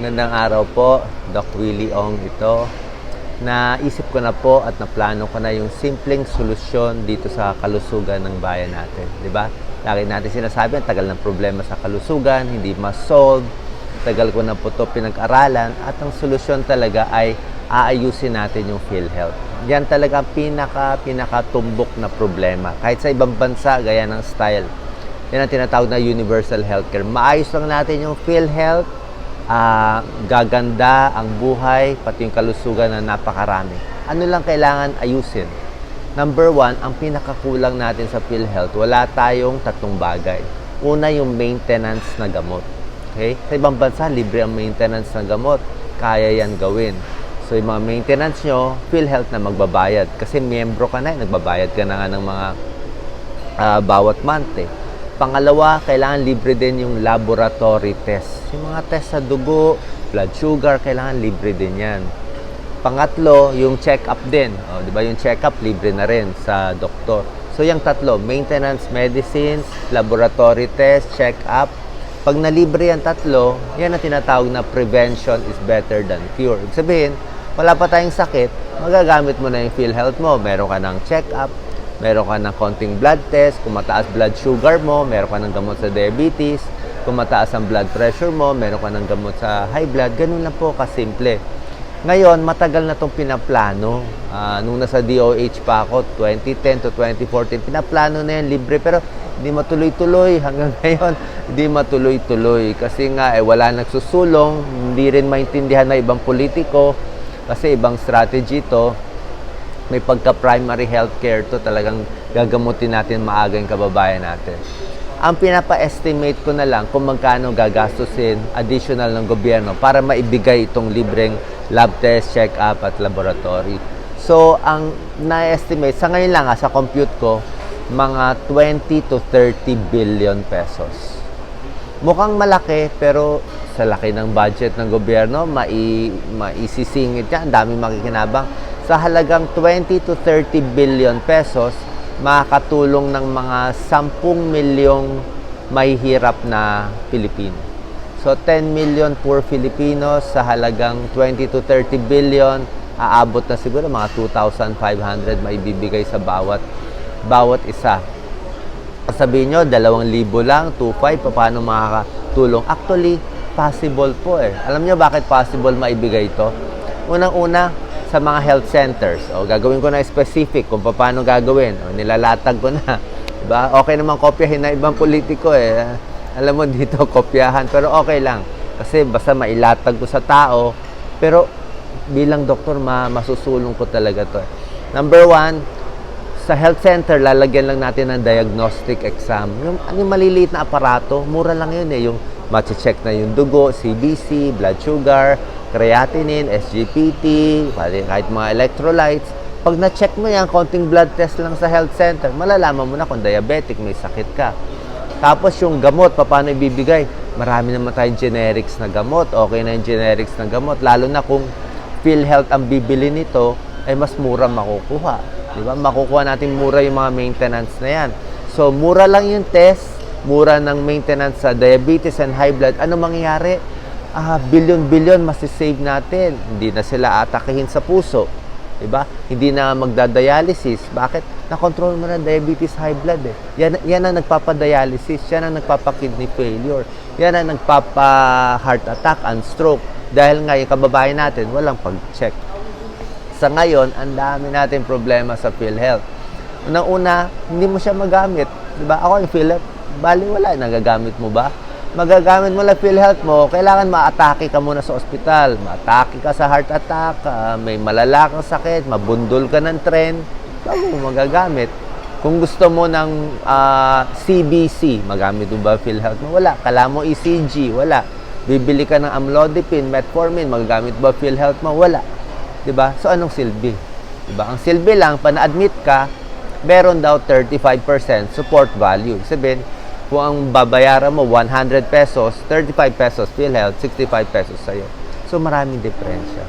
Gandang araw po, Doc Willie Ong ito. Naisip ko na po at naplano ko na yung simpleng solusyon dito sa kalusugan ng bayan natin. Ba? Lagi natin sinasabi, ang tagal ng problema sa kalusugan, hindi ma-solve. Tagal ko na po ito pinag-aralan at ang solusyon talaga ay aayusin natin yung PhilHealth. Yan talaga ang pinaka, pinaka tumbok na problema. Kahit sa ibang bansa, gaya ng style. Yan ang tinatawag na universal healthcare. Maayos lang natin yung PhilHealth, ah, gaganda ang buhay, pati yung kalusugan na napakarami. Ano lang kailangan ayusin? Number one, ang pinakakulang natin sa PhilHealth, wala tayong tatlong bagay. Una, yung maintenance na gamot. Okay? Sa ibang bansa, libre ang maintenance ng gamot. Kaya yan gawin. So, yung mga maintenance nyo, PhilHealth na magbabayad. Kasi miyembro ka na, eh, nagbabayad ka na nga ng mga ah, bawat month eh. Pangalawa, kailangan libre din yung laboratory test. Yung mga test sa dugo, blood sugar, kailangan libre din yan. Pangatlo, yung check-up din. O, di ba yung check-up, libre na rin sa doktor. So, yung tatlo, maintenance, medicines, laboratory test, check-up. Pag nalibre yan tatlo, yan ang tinatawag na prevention is better than cure. Ibig sabihin, wala pa tayong sakit, magagamit mo na yung PhilHealth mo. Meron ka ng check-up, meron ka ng konting blood test, kung mataas blood sugar mo, meron ka ng gamot sa diabetes, kung mataas ang blood pressure mo, meron ka ng gamot sa high blood, ganun lang po kasimple. Ngayon, matagal na itong pinaplano. Ah, nung nasa DOH pa ako, 2010 to 2014, pinaplano na yan, libre, pero hindi matuloy-tuloy. Hanggang ngayon, hindi matuloy-tuloy. Kasi nga, eh, wala nagsusulong, hindi rin maintindihan na ibang politiko, kasi ibang strategy to may pagka-primary healthcare to talagang gagamutin natin maaga yung kababayan natin. Ang pinapa-estimate ko na lang kung magkano gagastusin additional ng gobyerno para maibigay itong libreng lab test, check-up at laboratory. So, ang na-estimate, sa ngayon lang sa compute ko, mga 20 to 30 billion pesos. Mukhang malaki, pero sa laki ng budget ng gobyerno, mai, maisisingit yan. Ang dami makikinabang. Sa halagang 20 to 30 billion pesos, makakatulong ng mga 10 milyong may hirap na Pilipino. So 10 million poor Filipinos sa halagang 20 to 30 billion, aabot na siguro mga 2,500 maibibigay sa bawat bawat isa. Sabihin nyo, 2,000 lang, 2,500, paano makakatulong? Actually, possible po eh. Alam nyo bakit possible maibigay ito? Unang-una, sa mga health centers. O, gagawin ko na specific kung paano gagawin. O, nilalatag ko na. Diba? Okay naman kopyahin na ibang politiko eh. Alam mo dito, kopyahan. Pero okay lang. Kasi basta mailatag ko sa tao. Pero bilang doktor, ma masusulong ko talaga to. eh. Number one, sa health center, lalagyan lang natin ng diagnostic exam. Yung, yung maliliit na aparato, mura lang yun eh. Yung check na yung dugo, CBC, blood sugar, creatinine, SGPT, kahit mga electrolytes. Pag na-check mo yan, konting blood test lang sa health center, malalaman mo na kung diabetic, may sakit ka. Tapos yung gamot, paano ibibigay? Marami naman tayong generics na gamot. Okay na yung generics na gamot. Lalo na kung PhilHealth ang bibili nito, ay mas mura makukuha. Di ba? Makukuha natin mura yung mga maintenance na yan. So, mura lang yung test, mura ng maintenance sa diabetes and high blood. Ano mangyayari? Ah, billion-billion masisave natin. Hindi na sila atakihin sa puso. Di ba? Hindi na magdadialysis. Bakit? Na-control mo na diabetes, high blood eh. Yan, yan ang nagpapadialysis. Yan ang nagpapa-kidney failure. Yan ang nagpapa-heart attack and stroke. Dahil nga yung kababayan natin, walang pag-check. Sa ngayon, ang dami natin problema sa PhilHealth. Unang-una, hindi mo siya magamit. Di ba? Ako yung PhilHealth, bali wala. Nagagamit mo ba? Magagamit mo lang PhilHealth mo, kailangan ma-atake ka muna sa ospital. Ma-atake ka sa heart attack, ah, may malala sakit, mabundol ka ng tren, bago mo magagamit. Kung gusto mo ng ah, CBC, magamit mo ba PhilHealth mo? Wala. Kala mo ECG, wala. Bibili ka ng amlodipine, metformin, magagamit ba PhilHealth mo? Wala. 'Di ba? So anong silbi? 'Di ba? Ang silbi lang pa na-admit ka, meron daw 35% support value. Sabihin, kung ang babayaran mo 100 pesos, 35 pesos PhilHealth, 65 pesos sa'yo. So maraming diferensya.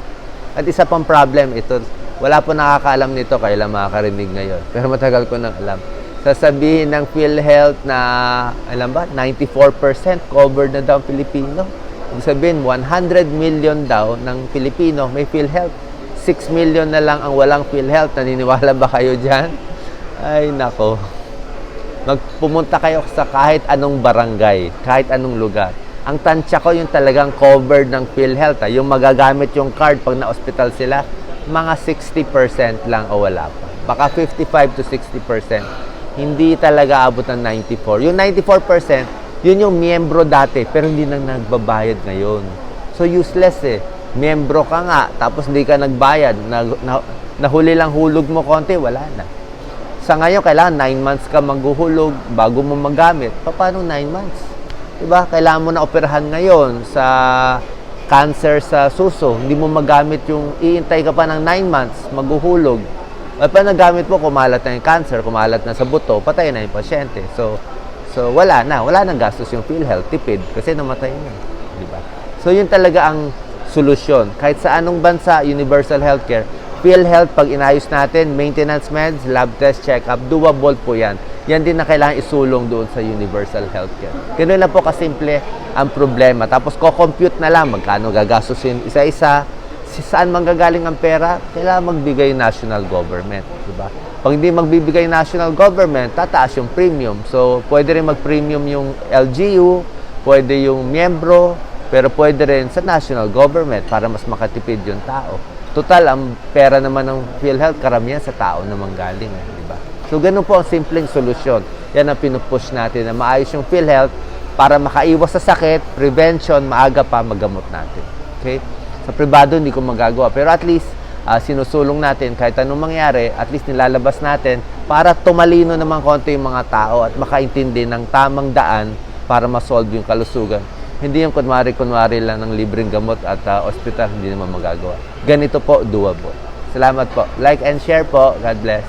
At isa pang problem ito, wala po nakakaalam nito, kailan makakarinig ngayon. Pero matagal ko nang alam. Sasabihin ng PhilHealth na, alam ba, 94% covered na daw Pilipino. Ibig sabihin, 100 million daw ng Pilipino may PhilHealth. 6 million na lang ang walang PhilHealth. Naniniwala ba kayo dyan? Ay, nako. Magpumunta kayo sa kahit anong barangay, kahit anong lugar. Ang tansya ko yung talagang covered ng PhilHealth. ah. Yung magagamit yung card pag na-hospital sila, mga 60% lang o wala pa. Baka 55 to 60%. Hindi talaga abot ng 94. Yung 94%, yun yung miyembro dati, pero hindi nang nagbabayad ngayon. So useless eh. Miyembro ka nga, tapos hindi ka nagbayad. Na, na, nahuli lang hulog mo konti, wala na. Sa ngayon, kailangan 9 months ka maghuhulog bago mo magamit. Pa- Paano 9 months? Diba? Kailangan mo na operahan ngayon sa cancer sa suso. Hindi mo magamit yung, iintay ka pa ng 9 months, maghuhulog. At pa nagamit mo, kumalat na yung cancer, kumalat na sa buto, patay na yung pasyente. So, so wala na. Wala nang gastos yung PhilHealth, tipid, kasi namatay na. Di ba? So, yun talaga ang solusyon. Kahit sa anong bansa, universal healthcare, PhilHealth, pag inayos natin, maintenance meds, lab test, check-up, doable po yan. Yan din na kailangan isulong doon sa universal healthcare. Ganun lang po kasimple ang problema. Tapos, ko-compute na lang magkano gagastusin isa-isa, saan manggagaling ang pera, kailangan magbigay national government, di ba? Pag hindi magbibigay national government, tataas yung premium. So, pwede rin mag-premium yung LGU, pwede yung miyembro, pero pwede rin sa national government para mas makatipid yung tao. Total, ang pera naman ng PhilHealth, karamihan sa tao naman galing, eh, di ba? So, ganun po ang simpleng solusyon. Yan ang pinupush natin na maayos yung PhilHealth para makaiwas sa sakit, prevention, maaga pa magamot natin. Okay? Sa privado, hindi ko magagawa. Pero at least, ah, sinusulong natin kahit anong mangyari, at least nilalabas natin para tumalino naman konti yung mga tao at makaintindi ng tamang daan para masolve yung kalusugan. Hindi yung kunwari-kunwari lang ng libreng gamot at ah, ospital, hindi naman magagawa. Ganito po, doable. Salamat po. Like and share po. God bless.